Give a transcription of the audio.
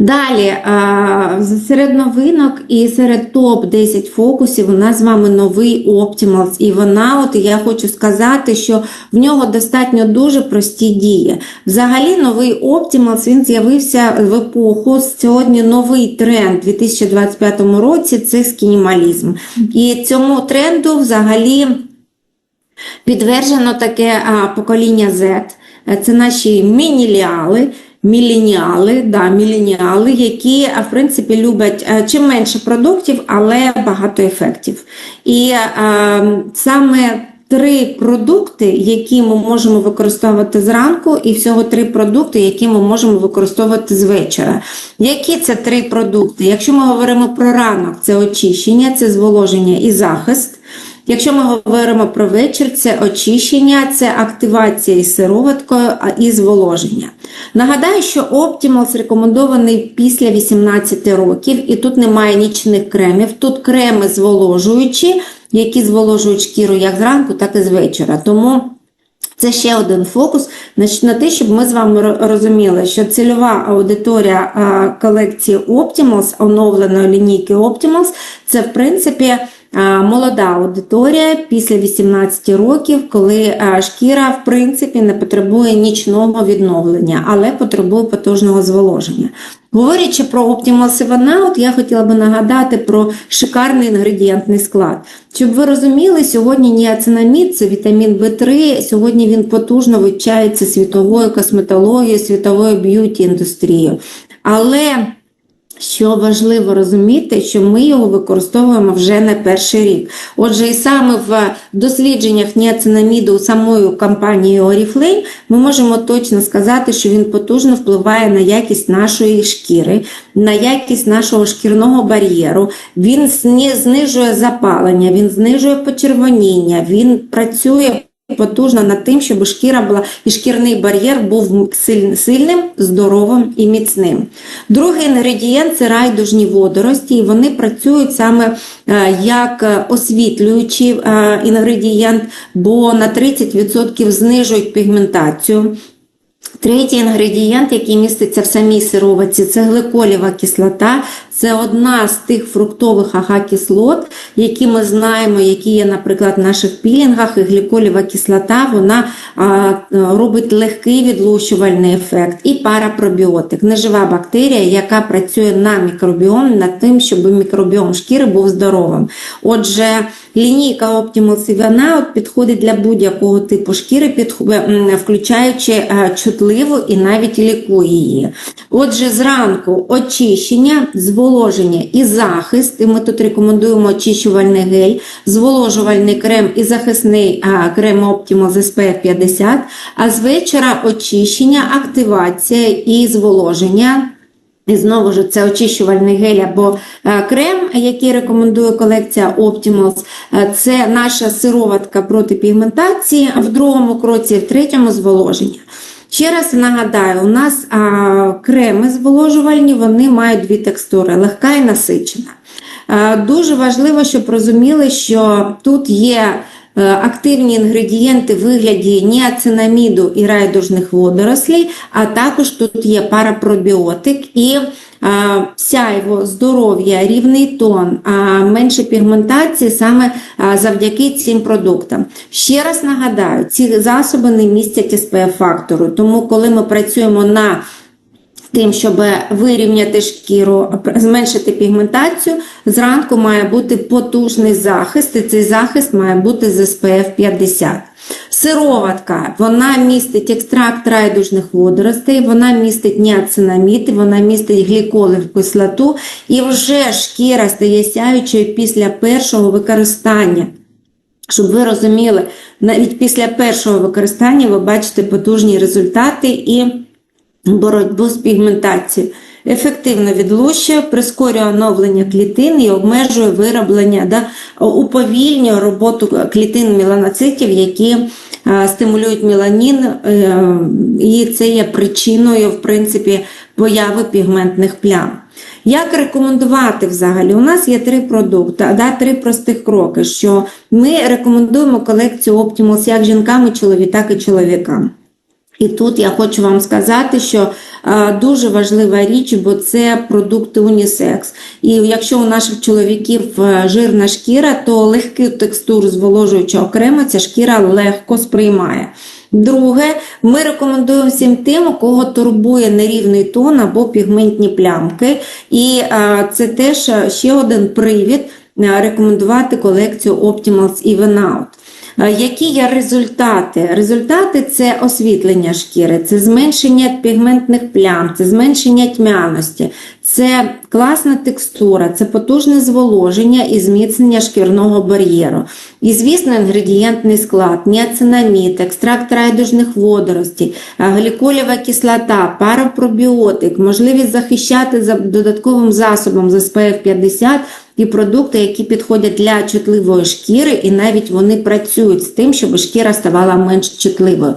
Далі, серед новинок і серед топ-10 фокусів у нас з вами новий Optimals. І вона, от я хочу сказати, що в нього достатньо дуже прості дії. Взагалі, новий Optimals він з'явився в епоху. Сьогодні новий тренд у 2025 році це скінімалізм. І цьому тренду взагалі. Підтверджено таке покоління Z. Е, Це наші мініліали, міленіали, да, міленіали, які в принципі люблять е, чим менше продуктів, але багато ефектів. І е, саме три продукти, які ми можемо використовувати зранку, і всього три продукти, які ми можемо використовувати з вечора. Які це три продукти? Якщо ми говоримо про ранок, це очищення, це зволоження і захист. Якщо ми говоримо про вечір, це очищення, це активація із сироваткою і зволоження. Нагадаю, що Optimals рекомендований після 18 років, і тут немає нічних кремів. Тут креми зволожуючі, які зволожують шкіру як зранку, так і з вечора. Тому це ще один фокус на те, щоб ми з вами розуміли, що цільова аудиторія колекції Optimals, оновленої лінійки Optimals, це в принципі молода аудиторія після 18 років, коли шкіра в принципі не потребує нічного відновлення, але потребує потужного зволоження. Говорячи про Optimal 7 Out, я хотіла би нагадати про шикарний інгредієнтний склад. Щоб ви розуміли, сьогодні ніацинамід, це вітамін В3, сьогодні він потужно вивчається світовою косметологією, світовою б'юті індустрією. Але що важливо розуміти, що ми його використовуємо вже не перший рік. Отже, і саме в дослідженнях ніацинаміду самою компанією Oriflame ми можемо точно сказати, що він потужно впливає на якість нашої шкіри, на якість нашого шкірного бар'єру. Він знижує запалення, він знижує почервоніння, він працює потужно над тим, щоб шкіра була і шкірний бар'єр був сильним, здоровим і міцним. Другий інгредієнт це райдужні водорості, і вони працюють саме е, як освітлюючий е, інгредієнт, бо на 30% знижують пігментацію. Третій інгредієнт, який міститься в самій сироватці, це гликолєва кислота. Це одна з тих фруктових ага-кислот, які ми знаємо, які є, наприклад, в наших пілінгах. І гліколєва кислота вона а, робить легкий відлущувальний ефект. І парапробіотик, нежива бактерія, яка працює на мікробіом, над тим, щоб мікробіом шкіри був здоровим. Отже, лінійка Optimal Sivana от підходить для будь-якого типу шкіри, підх- включаючи е, чутливу і навіть лікує її. Отже, зранку очищення, зволоження і захист. І ми тут рекомендуємо очищувальний гель, зволожувальний крем і захисний а, крем Optimal з SPF 50. А з вечора очищення, активація і зволоження. І знову ж це очищувальний гель або е, крем, який рекомендує колекція Optimals. Е, Це наша сироватка проти пігментації в другому кроці, в третьому зволоження. Ще раз нагадаю, у нас а, креми зволожувальні, вони мають дві текстури легка і насичена. А, Дуже важливо, щоб розуміли, що тут є е, активні інгредієнти в вигляді ніацинаміду і райдужних водорослей, а також тут є парапробіотик і сяйво, здоров'я, рівний тон, менше пігментації саме завдяки цим продуктам. Ще раз нагадаю, ці засоби не містять SPF-фактору, тому коли ми працюємо на Тим, щоб вирівняти шкіру, зменшити пігментацію, зранку має бути потужний захист, і цей захист має бути з SPF 50. Сироватка, вона містить екстракт райдужних водоростей, вона містить ніацинамід, вона містить гліколеву кислоту, і вже шкіра стає сяючою після першого використання. Щоб ви розуміли, навіть після першого використання ви бачите потужні результати і боротьбу з пігментацією. Ефективно відлущує, прискорює оновлення клітин і обмежує вироблення, да, уповільнює роботу клітин меланоцитів, які стимулюють меланін, е, і це є причиною, в принципі, появи пігментних плям. Як рекомендувати взагалі? У нас є три продукти, да, три простих кроки, що ми рекомендуємо колекцію Optimals як жінкам і чоловікам, так і чоловікам. І тут я хочу вам сказати, що е, дуже важлива річ, бо це продукти унісекс. І якщо у наших чоловіків е, жирна шкіра, то легку текстуру зволожуючого крему ця шкіра легко сприймає. Друге, ми рекомендуємо всім тим, у кого турбує нерівний тон або пігментні плямки. І е, це теж ще один привід рекомендувати колекцію Optimals Even Out. Е, Які є результати? Результати це освітлення шкіри, це зменшення пігментних плям, це зменшення тьмяності, це класна текстура, це потужне зволоження і зміцнення шкірного бар'єру. І, звісно, інгредієнтний склад, ніацинамід, екстракт райдужних водоростей, е, гліколєва кислота, парапробіотик, можливість захищати за додатковим засобом з SPF 50 і продукти, які підходять для чутливої шкіри, і навіть вони працюють з тим, щоб шкіра ставала менш чутливою.